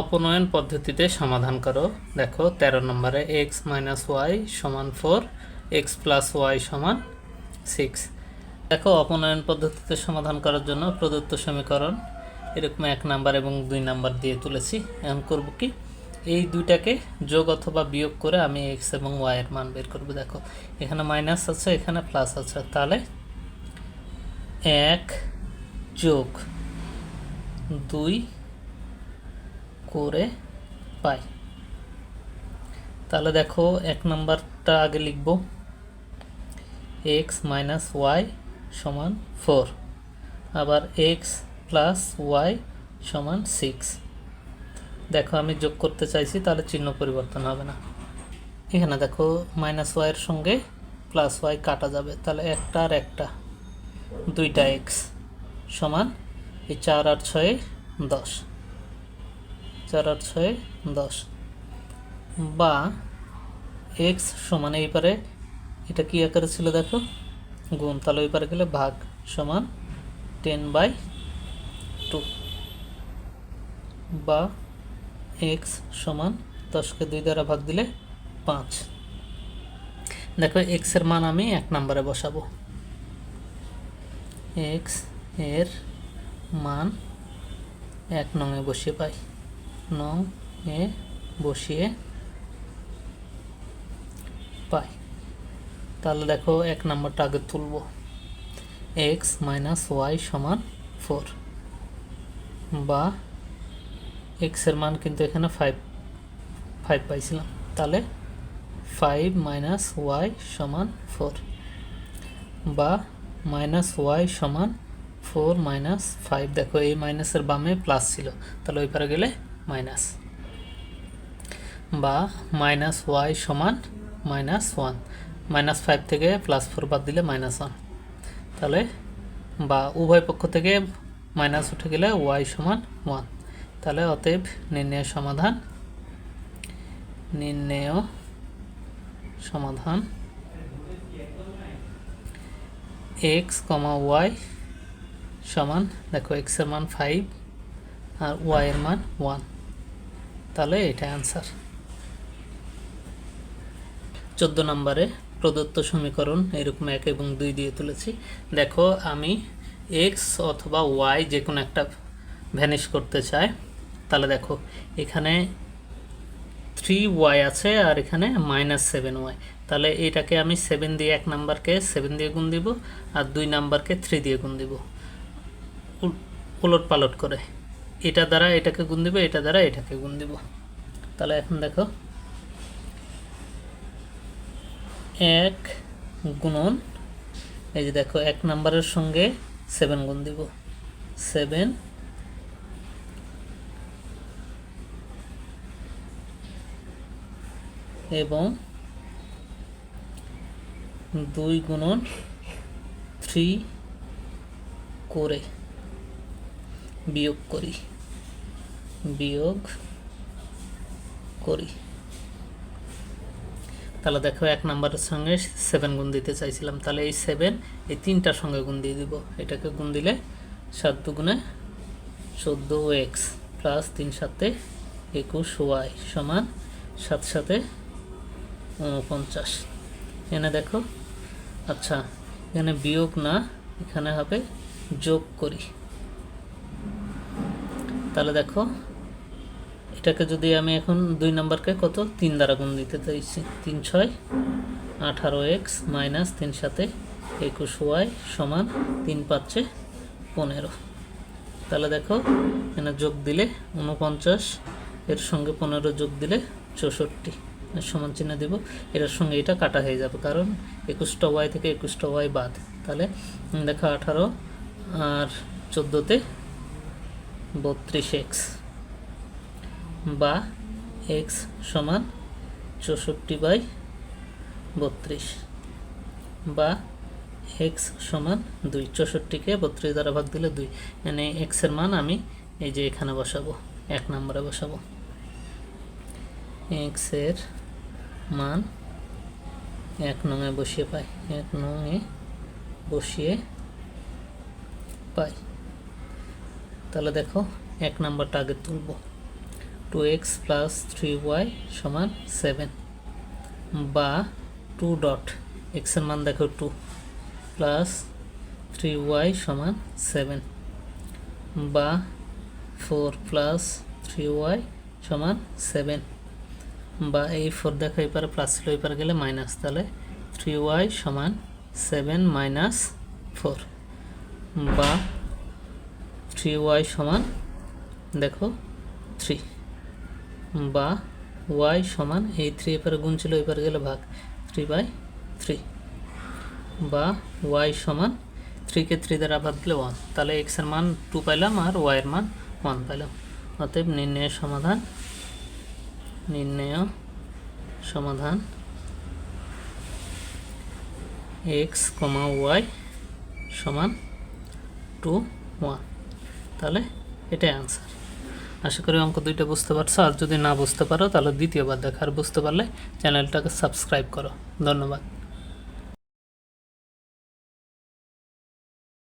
অপনয়ন পদ্ধতিতে সমাধান করো। দেখো, তেরো নম্বরে এক্স মাইনাস ওয়াই সমান ফোর এক্স প্লাস ওয়াই সমান সিক্স দেখো, অপনয়ন পদ্ধতিতে সমাধান করার জন্য প্রদত্ত সমীকরণ। এরকম এক নাম্বার এবং দুই নাম্বার দিয়ে তুলেছি। এখন করব কি? এই দুইটাকে যোগ অথবা বিয়োগ করে আমি এক্স এবং ওয়াই এর মান বের করব। দেখো, এখানে মাইনাস আছে, এখানে প্লাস আছে। তাহলে এক যোগ দুই করে পাই। তাহলে দেখো, এক নাম্বারটা আগে লিখব। এক্স মাইনাস ওয়াই সমান ফোর আবার এক্স প্লাস ওয়াই সমান সিক্স দেখো, আমি যোগ করতে চাইছি, তাহলে চিহ্ন পরিবর্তন হবে না। এখানে দেখো মাইনাস ওয়াইয়ের সঙ্গে প্লাস ওয়াই কাটা যাবে। তাহলে একটা আর একটা। দুইটা এক্স সমান এই চার আর ছয়ে দশ। চার আট ছয় দশ। বা এক্স সমান এই পারে, এটা কি আকারে ছিল দেখো? গুণ, তাহলে ওই পারে গেলে ভাগ সমান টেন বাই টু। বা এক্স সমান দশকে দুই দ্বারা ভাগ দিলে পাঁচ। দেখো এক্সের মান আমি এক নম্বরে বসাবো। এক্সের মান এক নঙে বসিয়ে পাই। নং এ বসিয়ে পাই তাহলে দেখো এক নম্বরটা আগে তুলব। এক্স মাইনাস ওয়াই সমান ফোর বা এক্সের মান কিন্তু এখানে ফাইভ ফাইভ পাইছিলাম। তাহলে ফাইভ মাইনাস ওয়াই সমান ফোর বা মাইনাস ওয়াই সমান ফোর মাইনাস ফাইভ দেখো এই মাইনাসের বামে প্লাস ছিল। তাহলে ওই পারে গেলে মাইনাস। বা মাইনাস ওয়াই সমান মাইনাস ওয়ান। মাইনাস ফাইভ থেকে প্লাস ফোর বাদ দিলে মাইনাস ওয়ান। তাহলে বা উভয় পক্ষ থেকে মাইনাস উঠে গেলে ওয়াই সমান ওয়ান। তাহলে অতএব নির্ণয় সমাধান, নির্ণেয় সমাধান এক্স কমা ওয়াই সমান, দেখো এক্সের মান ফাইভ আর ওয়াই এর মান ওয়ান তাহলে এটা অ্যান্সার চোদ্দ নম্বরে প্রদত্ত সমীকরণ এরকম এক এবং দুই দিয়ে তুলেছি। দেখো, আমি এক্স অথবা ওয়াই যে কোনো একটা ভ্যানিশ করতে চাই, তাহলে দেখো, এখানে থ্রি ওয়াই আছে আর এখানে মাইনাস সেভেন ওয়াই তাহলে এটাকে আমি সেভেন দিয়ে এক নাম্বারকে সেভেন দিয়ে গুণ দিব, আর দুই নাম্বারকে থ্রি দিয়ে গুণ দিব। উলট পালট করে। এটা দ্বারা এটাকে গুণ দিব, এটা দ্বারা এটাকে গুণ দিব। তাহলে এখন দেখো, এক গুণন, এই যে দেখো, এক নাম্বারের সঙ্গে সেভেন গুণ দিব। সেভেন এবং দুই গুণন থ্রি করে। বিয়োগ করি। বিয়োগ করি। তাহলে দেখো এক নাম্বারের সঙ্গে সেভেন গুণ দিতে চাইছিলাম। তাহলে এই সেভেন এই তিনটার সঙ্গে গুণ দিয়ে দিব। এটাকে গুণ দিলে সাত দুগুণে চোদ্দ এক্স প্লাস তিন সাতে একুশ ওয়াই সমান সাত সাথে উনপঞ্চাশ। এখানে দেখো আচ্ছা এখানে বিয়োগ না, এখানে হবে যোগ করি। তাহলে দেখো, এটাকে যদি আমি এখন দুই নাম্বারকে কত? তিন দ্বারা গুণ দিতে চাইছি। তিন ছয়, আঠারো এক্স মাইনাস তিন সাথে একুশ ওয়াই সমান তিন পাচ্ছে পনেরো। তাহলে দেখো, এখানে যোগ দিলে উনপঞ্চাশ এর সঙ্গে পনেরো যোগ দিলে চৌষট্টি সমান চিহ্ন দেব। এটার সঙ্গে এটা কাটা হয়ে যাবে, কারণ একুশটা ওয়াই থেকে একুশটা ওয়াই বাদ। তাহলে দেখো আঠারো আর চোদ্দোতে বত্রিশ এক্স বা এক্স সমান চৌষট্টি বাই বত্রিশ বা এক্স সমান দুই, চৌষট্টিকে বত্রিশ দ্বারা ভাগ দিলে দুই। মানে এক্সের মান আমি এই যে এখানে বসাবো, এক নম্বরে বসাবো। এক্সের মান এক নঙে বসিয়ে পাই, এক নঙে বসিয়ে পাই। তাহলে দেখো, এক নাম্বারটা আগে তুলব। Two X plus three Y সমান সেভেন বা টু ডট এক্সের মান দেখো টু প্লাস থ্রি ওয়াই সমান সেভেন বা ফোর প্লাস থ্রি ওয়াই সমান সেভেন বা এই ফোর দেখো এপারে প্লাস ছিল এপারে গেলে মাইনাস তাহলে থ্রি ওয়াই সমান সেভেন মাইনাস ফোর বা থ্রি ওয়াই সমান, দেখো থ্রি বা ওয়াই সমান, এই থ্রি এপারে গুণ ছিল এপারে গেলে ভাগ থ্রি বাই থ্রি বা ওয়াই সমান থ্রিকে থ্রি দ্বারা ভাগ দিলে ওয়ান তাহলে এক্সের মান টু পাইলাম আর ওয়াইয়ের মান ওয়ান পাইলাম। অতএব নির্ণয়ের সমাধান, নির্ণয় সমাধান এক্স কমা ওয়াই সমান টু ওয়ান তাহলে এটাই আনসার আশা করি অঙ্ক দুইটা বুঝতে পারছ। আর যদি না বুঝতে পারো, তাহলে দ্বিতীয়বার দেখার বুঝতে পারলে চ্যানেলটাকে সাবস্ক্রাইব করো। ধন্যবাদ।